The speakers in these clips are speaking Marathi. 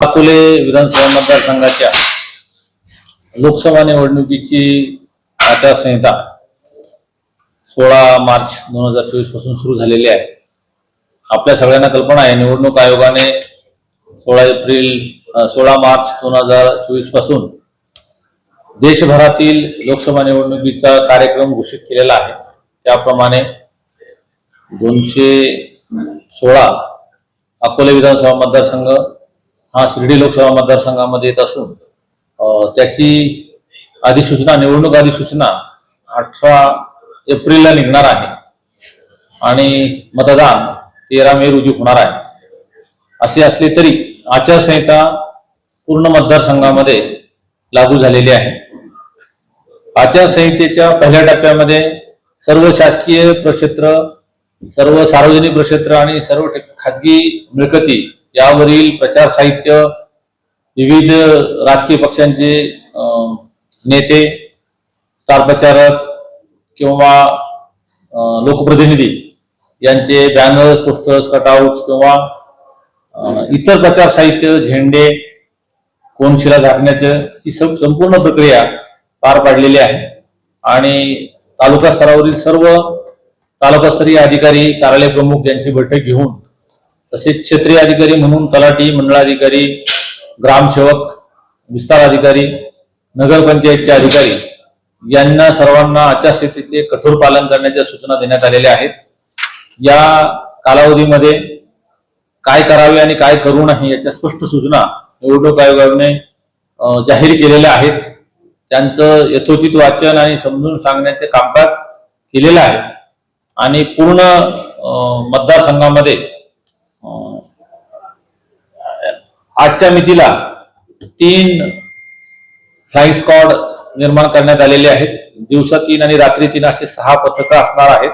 अकोले विधानसभा मतदारसंघाच्या लोकसभा निवडणुकीची आचारसंहिता सोळा मार्च दोन हजार चोवीसपासून सुरू झालेली आहे. आपल्या सगळ्यांना कल्पना आहे निवडणूक आयोगाने सोळा एप्रिल सोळा मार्च दोन हजार चोवीसपासून देशभरातील लोकसभा निवडणुकीचा कार्यक्रम घोषित केलेला आहे. त्याप्रमाणे दोनशे सोळा अकोले विधानसभा मतदारसंघ हा शिर्डी लोकसभा मतदारसंघामध्ये येत असून त्याची अधिसूचना निवडणूक अधिसूचना अठरा एप्रिलला निघणार आहे. आणि मतदान तेरा मे रोजी होणार आहे. असे असले तरी आचारसंहिता पूर्ण मतदारसंघामध्ये लागू झालेली आहे. आचारसंहितेच्या पहिल्या टप्प्यामध्ये सर्व शासकीय प्रक्षेत्र सर्व सार्वजनिक प्रक्षेत्र आणि सर्व खाजगी मिळकती यावरील प्रचार साहित्य विविध राजकीय पक्षांचे नेते स्टार प्रचारक किंवा लोकप्रतिनिधी यांचे बॅनर्स पोस्टर्स कटआउट्स किंवा इतर प्रचार साहित्य झेंडे कोनशिला झाकण्याचं ही सं- संपूर्ण प्रक्रिया पार पाडलेली आहे. आणि तालुका स्तरावरील सर्व तालुकास्तरीय अधिकारी कार्यालय प्रमुख यांची बैठक घेऊन तसेच क्षेत्रीय अधिकारी म्हणून तलाठी मंडळाधिकारी ग्रामसेवक विस्तार अधिकारी नगरपंचायतचे अधिकारी यांना सर्वांना आचारसंहितेचे कठोर पालन करण्याच्या सूचना देण्यात आलेल्या आहेत. या कालावधीमध्ये काय करावे आणि काय करू नये याच्या स्पष्ट सूचना निवडणूक आयोगाने जाहीर केलेल्या आहेत. त्यांचं यथोचित वाचन आणि समजून सांगण्याचे कामकाज केलेलं आहे. आणि पूर्ण मतदारसंघामध्ये आजच्या मितीला तीन फ्लाईंग स्क्वॉड निर्माण करण्यात आलेले आहेत. दिवसा तीन आणि रात्री तीन असे सहा पथकं असणार आहेत.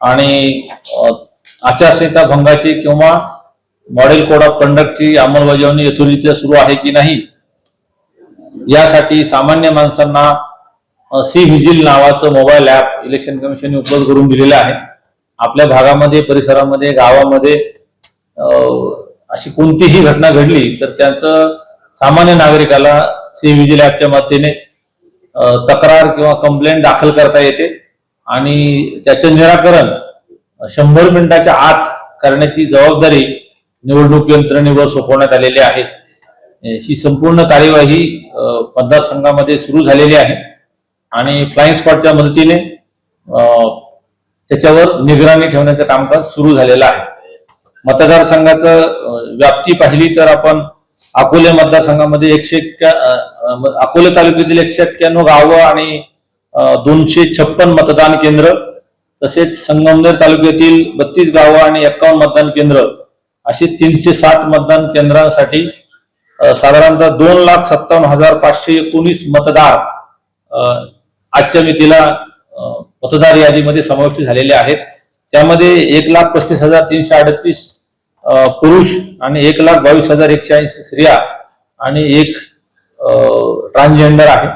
आणि आचारसंहिता भंगाची किंवा मॉडेल कोड ऑफ कंडक्टची अंमलबजावणी यथोचित सुरू आहे की नाही यासाठी सामान्य माणसांना सी व्हिजिल नावाचं मोबाईल ऍप इलेक्शन कमिशनने उपलब्ध करून दिलेलं आहे. आपल्या भागामध्ये परिसरामध्ये गावामध्ये अशी कोणतीही घटना घडली तर त्यांचं सामान्य नागरिकाला सी व्हिजिल ऍपच्या मदतीने तक्रार किंवा कंप्लेंट दाखल करता येते आणि त्याचं निराकरण शंभर मिनिटाच्या आत करण्याची जबाबदारी निवडणूक यंत्रणेवर सोपवण्यात आलेली आहे. ही संपूर्ण कार्यवाही अ, मतदारसंघामध्ये सुरू झालेली आहे आणि फ्लाईंग स्पॉटच्या मदतीने त्याच्यावर निगराणी ठेवण्याचं कामकाज सुरू झालेलं आहे. मतदारसंघाचं व्याप्ती पाहिली तर आपण अकोले मतदारसंघामध्ये एकशे अकोले तालुक्यातील एकशे एक्क्याण्णव गावं आणि दोनशे छप्पन मतदान केंद्र तसेच संगमनेर तालुक्यातील बत्तीस गावं आणि एक्कावन्न मतदान केंद्र अशी तीनशे सात मतदान केंद्रांसाठी साधारणतः दोन लाख सत्तावन्न हजार पाचशे एकोणीस मतदार आजच्या मितीला मतदार यादीमध्ये समाविष्ट झालेले आहेत. त्यामध्ये एक लाख पस्तीस हजार तीनशे अडतीस पुरुष आणि एक लाख बावीस हजार एकशे ऐंशी स्त्रिया आणि एक ट्रान्सजेंडर आहे.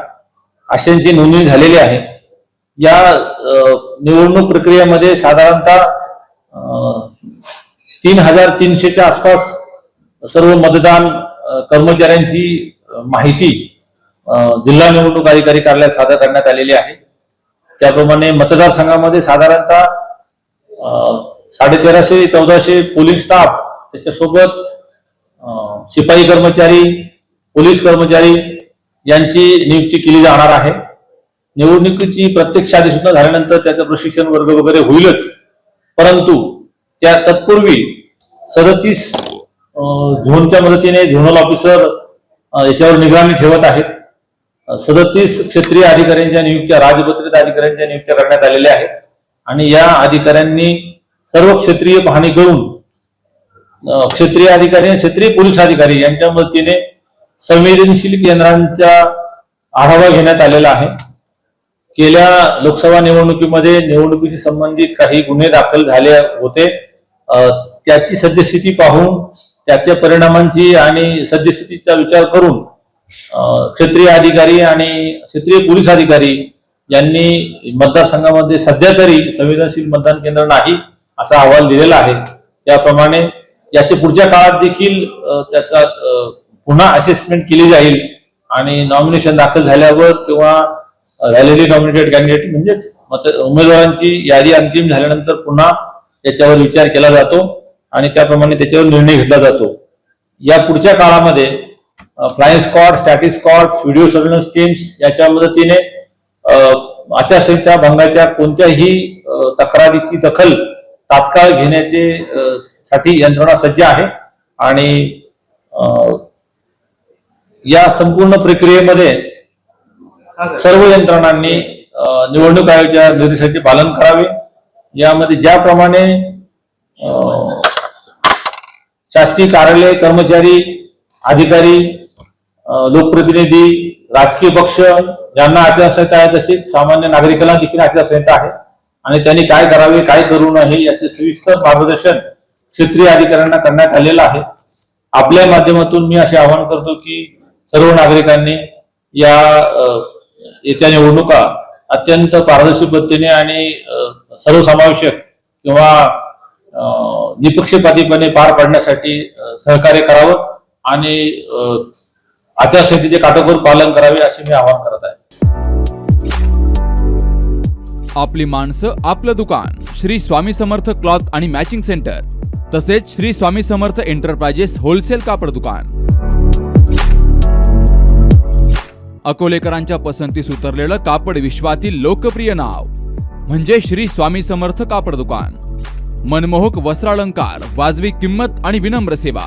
अशांची नोंदणी झालेली आहे. या निवडणूक प्रक्रियेमध्ये साधारणतः तीन हजार तीनशेच्या आसपास सर्व मतदान कर्मचाऱ्यांची माहिती जिल्हा निवडणूक अधिकारी कार्यालयात सादर करण्यात आलेली आहे. त्याप्रमाणे मतदारसंघामध्ये साधारणतः साडे साडेतेराशे चौदाशे पोलिंग स्टाफ त्याच्यासोबत शिपाई कर्मचारी पोलीस कर्मचारी यांची नियुक्ती केली जाणार आहे. निवडणुकीची प्रत्यक्ष अधिसूचना झाल्यानंतर त्याचं प्रशिक्षण वर्ग वगैरे होईलच. परंतु त्या तत्पूर्वी सदतीस झोनच्या मदतीने झोनल ऑफिसर याच्यावर निगराणी ठेवत आहेत. सदतीस क्षेत्रीय अधिकाऱ्यांच्या नियुक्त्या राजपत्रित अधिकाऱ्यांच्या नियुक्त्या करण्यात आलेल्या आहेत. आणि या अधिकाऱ्यांनी सर्व क्षेत्रीय पाहणी करून क्षेत्रीय अधिकारी आणि क्षेत्रीय पोलीस अधिकारी यांच्या मदतीने संवेदनशील केंद्रांचा आढावा घेण्यात आलेला आहे. गेल्या लोकसभा निवडणुकीमध्ये निवडणुकीशी संबंधित काही गुन्हे दाखल झाले होते. त्याची सद्यस्थिती पाहून त्याच्या परिणामांची आणि सद्यस्थितीचा विचार करून क्षेत्रीय अधिकारी आणि क्षेत्रीय पोलीस अधिकारी यांनी मतदारसंघामध्ये सध्या तरी संवेदनशील मतदान केंद्र नाही असा अहवाल दिलेला आहे. त्याप्रमाणे याच्या पुढच्या काळात देखील त्याचा पुन्हा असेसमेंट केली जाईल आणि नॉमिनेशन दाखल झाल्यावर किंवा रॅलीली नॉमिनेटेड कॅन्डिडेट म्हणजेच मत उमेदवारांची यादी अंतिम झाल्यानंतर पुन्हा त्याच्यावर विचार केला जातो आणि त्याप्रमाणे त्याच्यावर निर्णय घेतला जातो. या पुढच्या काळामध्ये flying squad static squad video surveillance teams याच्या मदतीने आचारसंहिता भंगाच्या कोणत्याही तक्रारीची दखल तात्काळ घेण्याचे साठी यंत्रणा सज्ज आहे. आणि या संपूर्ण प्रक्रियेमध्ये सर्व यंत्रणांनी निवडणूक आयोगाच्या निर्देशाचे पालन करावे. यामध्ये ज्याप्रमाणे शासकीय कार्यालय कर्मचारी अधिकारी लोकप्रतिनिधी राजकीय पक्ष यांना आचारसंहिता आहे तसेच सामान्य नागरिकांना देखील आचारसंहिता आहे. आणि त्यांनी काय करावे काय करू नये याचे सविस्तर मार्गदर्शन क्षेत्रीय अधिकाऱ्यांना करण्यात आलेलं आहे. आपल्या माध्यमातून मी असे आवाहन करतो की सर्व नागरिकांनी या येत्या निवडणुका अत्यंत पारदर्शी पद्धतीने आणि सर्वसमावेशक किंवा निपक्षपातीपणे पार पाडण्यासाठी सहकार्य करावं आणि आचारसंहितेचे काटेकोर पालन करावे असे मी आवाहन करत आहे. आपली माणसं आपलं दुकान श्री स्वामी समर्थ क्लॉथ आणि मॅचिंग सेंटर तसेच श्री स्वामी समर्थ एंटरप्राइजेस होलसेल कापड दुकान. अकोलेकरांच्या पसंतीस उतरलेलं कापड विश्वातील लोकप्रिय नाव म्हणजे श्री स्वामी समर्थ कापड दुकान. मनमोहक वस्त्रालंकार वाजवी किंमत आणि विनम्र सेवा.